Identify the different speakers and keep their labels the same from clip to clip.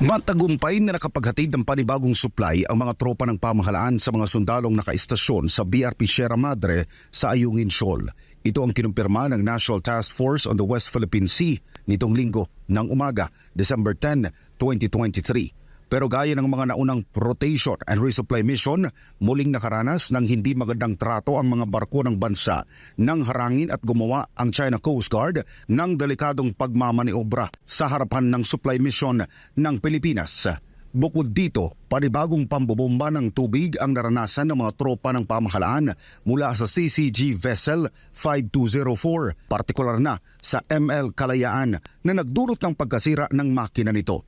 Speaker 1: Matagumpay na nakapaghatid ng panibagong supply ang mga tropa ng pamahalaan sa mga sundalong nakaistasyon sa BRP Sierra Madre sa Ayungin Shoal. Ito ang kinumpirma ng National Task Force on the West Philippine Sea nitong linggo ng umaga, December 10, 2023. Pero gaya ng mga naunang rotation and resupply mission, muling nakaranas ng hindi magandang trato ang mga barko ng bansa nang harangin at gumawa ang China Coast Guard ng delikadong pagmamaniobra sa harapan ng supply mission ng Pilipinas. Bukod dito, panibagong pambobomba ng tubig ang naranasan ng mga tropa ng pamahalaan mula sa CCG Vessel 5204, partikular na sa ML Kalayaan na nagdulot ng pagkasira ng makina nito.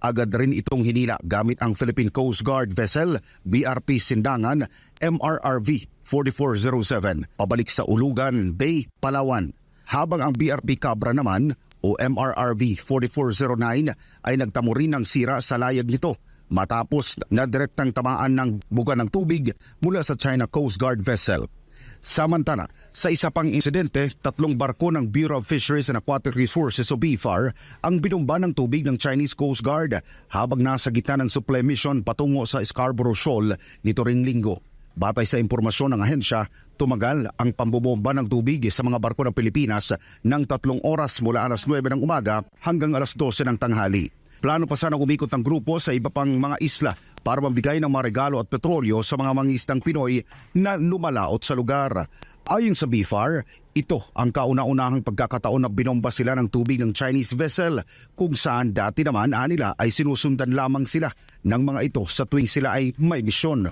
Speaker 1: Agad rin itong hinila gamit ang Philippine Coast Guard vessel BRP Sindangan MRRV 4407 pabalik sa Ulugan Bay, Palawan. Habang ang BRP Cabra naman o MRRV 4409 ay nagtamo rin ng sira sa layag nito matapos na direktang tamaan ng buga ng tubig mula sa China Coast Guard vessel. Samantala, sa isa pang insidente, tatlong barko ng Bureau of Fisheries and Aquatic Resources o BFAR ang binumba ng tubig ng Chinese Coast Guard habang nasa gitna ng supply mission patungo sa Scarborough Shoal nito ring linggo. Batay sa impormasyon ng ahensya, tumagal ang pambobomba ng tubig sa mga barko ng Pilipinas ng tatlong oras mula alas 9 ng umaga hanggang alas 12 ng tanghali. Plano pa sanang umikot ng grupo sa iba pang mga isla para mabigay ng mga regalo at petrolyo sa mga mangisdang Pinoy na lumalaot sa lugar. Ayon sa BFAR, ito ang kauna-unahang pagkakataon na binomba sila ng tubig ng Chinese vessel kung saan dati naman anila ay sinusundan lamang sila ng mga ito sa tuwing sila ay may misyon.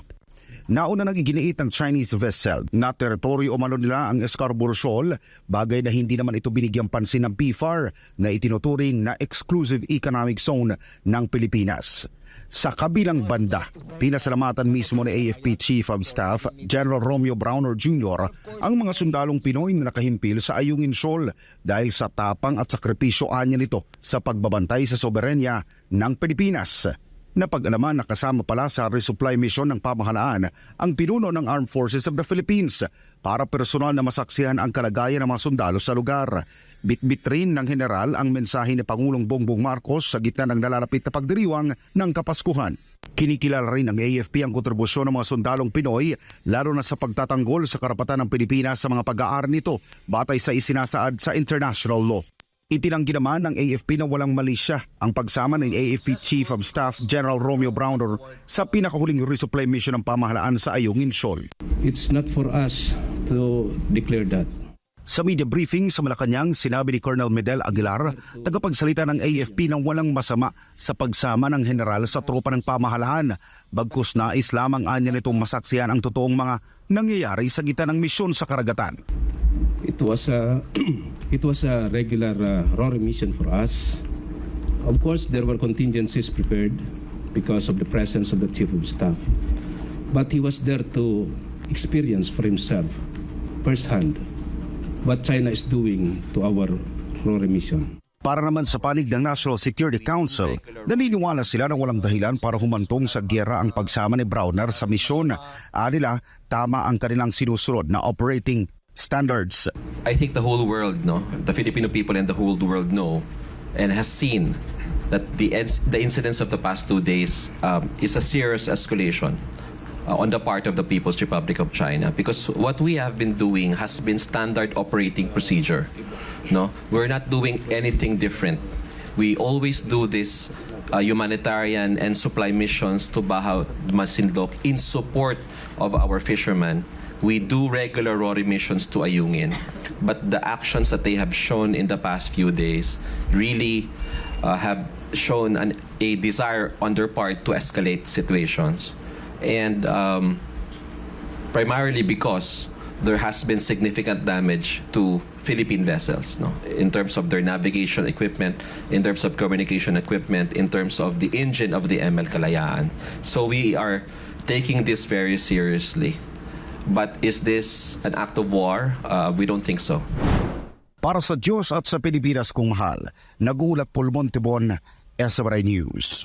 Speaker 1: Nauna nang iginiit ng Chinese vessel na teritoryo umano nila ang Scarborough Shoal, bagay na hindi naman ito binigyang pansin ng PFAR na itinuturing na exclusive economic zone ng Pilipinas. Sa kabilang banda, pinasalamatan mismo ni AFP Chief of Staff General Romeo Browner Jr. ang mga sundalong Pinoy na nakahimpil sa Ayungin Shoal dahil sa tapang at sakripisyo anya nito sa pagbabantay sa soberenya ng Pilipinas. Napag-alaman na kasama pala sa resupply mission ng pamahalaan ang pinuno ng Armed Forces of the Philippines para personal na masaksihan ang kalagayan ng mga sundalo sa lugar. Bitbit rin ng general ang mensahe ni Pangulong Bongbong Marcos sa gitna ng nalalapit na pagdiriwang ng Kapaskuhan. Kinikilala rin ng AFP ang kontribusyon ng mga sundalong Pinoy lalo na sa pagtatanggol sa karapatan ng Pilipinas sa mga pag-aaral nito batay sa isinasaad sa international law. Itinanggi naman ng AFP na walang mali siya ang pagsama ng AFP Chief of Staff General Romeo Browner sa pinakahuling resupply mission ng pamahalaan sa Ayungin Shoal.
Speaker 2: It's not for us to declare that.
Speaker 1: Sa media briefing sa Malacanang, sinabi ni Colonel Medel Aguilar, tagapagsalita ng AFP ng walang masama sa pagsama ng general sa tropa ng pamahalaan. Bagkus nais lamang anya nitong masaksiyan ang totoong mga nangyayari sa gitna ng misyon sa karagatan.
Speaker 2: It was a it was a regular uh, RORE mission for us. Of course, there were contingencies prepared because of the presence of the chief of staff, but he was there to experience for himself, firsthand, what China is doing to our RORE mission.
Speaker 1: Para naman sa panig ng National Security Council, naniniwala sila na walang dahilan para humantong sa gyera ang pagsama ni Browner sa misyon. Anila, tama ang kanilang sinusunod na operating standards.
Speaker 3: I think the whole world, no, the Filipino people and the whole world know, and has seen that the the incidents of the past two days um, is a serious escalation uh, on the part of the People's Republic of China. Because what we have been doing has been standard operating procedure. No, we're not doing anything different. We always do this uh, humanitarian and supply missions to Baha Masinloc in support of our fishermen. We do regular RORI missions to Ayungin, but the actions that they have shown in the past few days really uh, have shown an, a desire on their part to escalate situations, and um, primarily because there has been significant damage to Philippine vessels, no, in terms of their navigation equipment, in terms of communication equipment, in terms of the engine of the ML Kalayaan. So we are taking this very seriously. But is this an act of war? Uh, we don't think so.
Speaker 1: Para sa Diyos at sa Pilipinas kung mahal, nagulat Paul Montebon, SMRI News.